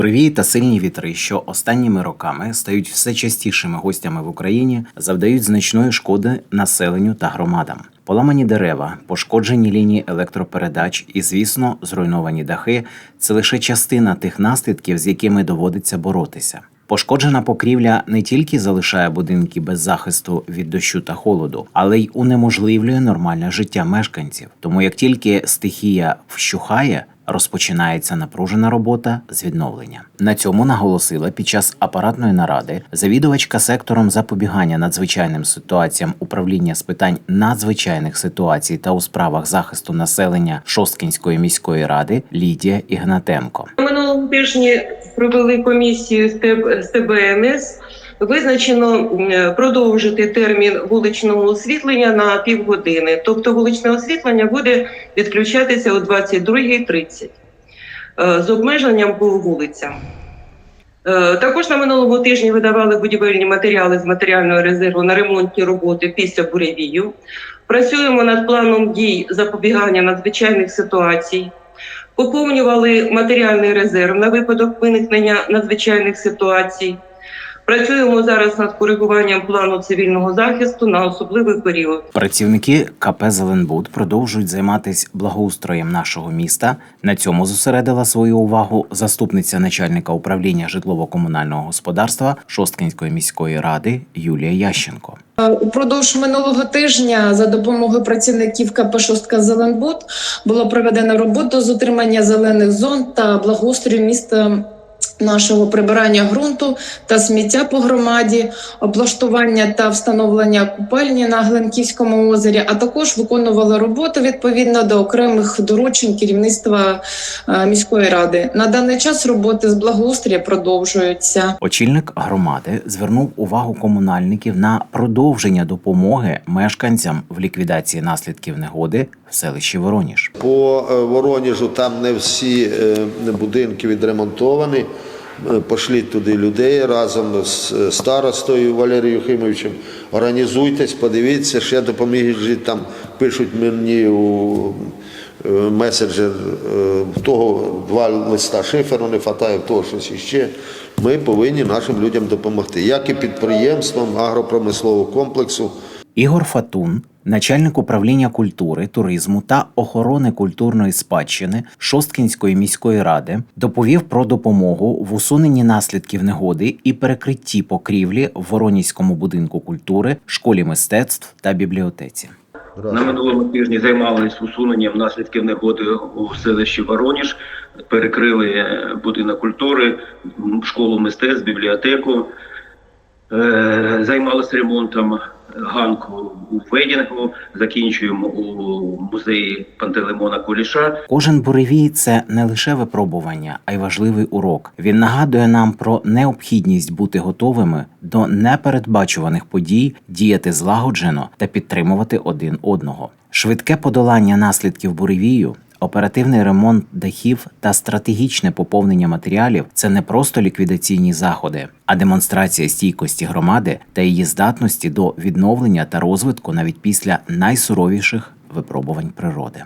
Буревії та сильні вітри, що останніми роками стають все частішими гостями в Україні, завдають значної шкоди населенню та громадам. Поламані дерева, пошкоджені лінії електропередач і, звісно, зруйновані дахи це лише частина тих наслідків, з якими доводиться боротися. Пошкоджена покрівля не тільки залишає будинки без захисту від дощу та холоду, але й унеможливлює нормальне життя мешканців. Тому як тільки стихія вщухає, розпочинається напружена робота з відновлення. На цьому наголосила під час апаратної наради завідувачка сектором запобігання надзвичайним ситуаціям управління з питань надзвичайних ситуацій та у справах захисту населення Шосткінської міської ради Лідія Ігнатенко. На минулому тижні провели комісію з ТБНС. Визначено продовжити термін вуличного освітлення на півгодини. Тобто вуличне освітлення буде відключатися о 22.30 е, з обмеженням по вулицям. Е, Також на минулому тижні видавали будівельні матеріали з матеріального резерву на ремонтні роботи після буревію. Працюємо над планом дій запобігання надзвичайних ситуацій. Поповнювали матеріальний резерв на випадок виникнення надзвичайних ситуацій. Працюємо зараз над коригуванням плану цивільного захисту на особливий період. Працівники КП Зеленбуд продовжують займатися благоустроєм нашого міста. На цьому зосередила свою увагу заступниця начальника управління житлово-комунального господарства Шосткінської міської ради Юлія Ященко. Упродовж минулого тижня за допомогою працівників КП «Шостка Зеленбуд було проведено роботу з утримання зелених зон та благоустрою міста нашого прибирання ґрунту та сміття по громаді, облаштування та встановлення купальні на Гленківському озері, а також виконували роботу відповідно до окремих доручень керівництва е, міської ради. На даний час роботи з благоустрія продовжуються. Очільник громади звернув увагу комунальників на продовження допомоги мешканцям в ліквідації наслідків негоди в селищі Вороніж. По е, Вороніжу там не всі е, будинки відремонтовані. Е, Пошліть туди людей разом з е, старостою Валерієм Юхимовичем. Організуйтесь, подивіться, ще допоміжі там пишуть мені у е, меседжер того два листа шиферу не вистачає, того щось іще. Ми повинні нашим людям допомогти, як і підприємствам агропромислового комплексу. Ігор Фатун, начальник управління культури, туризму та охорони культурної спадщини Шосткінської міської ради, доповів про допомогу в усуненні наслідків негоди і перекритті покрівлі в Воронізькому будинку культури, школі мистецтв та бібліотеці. На минулому тижні займалися усуненням наслідків негоди у селищі Вороніж, перекрили е, будинок культури, школу мистецтв, бібліотеку, Е, займалися ремонтом ганку у Ведінгу, закінчуємо у музеї Пантелеймона Куліша. Кожен буревій це не лише випробування, а й важливий урок. Він нагадує нам про необхідність бути готовими до непередбачуваних подій, діяти злагоджено та підтримувати один одного. Швидке подолання наслідків буревію. Оперативний ремонт дахів та стратегічне поповнення матеріалів це не просто ліквідаційні заходи, а демонстрація стійкості громади та її здатності до відновлення та розвитку навіть після найсуровіших випробувань природи.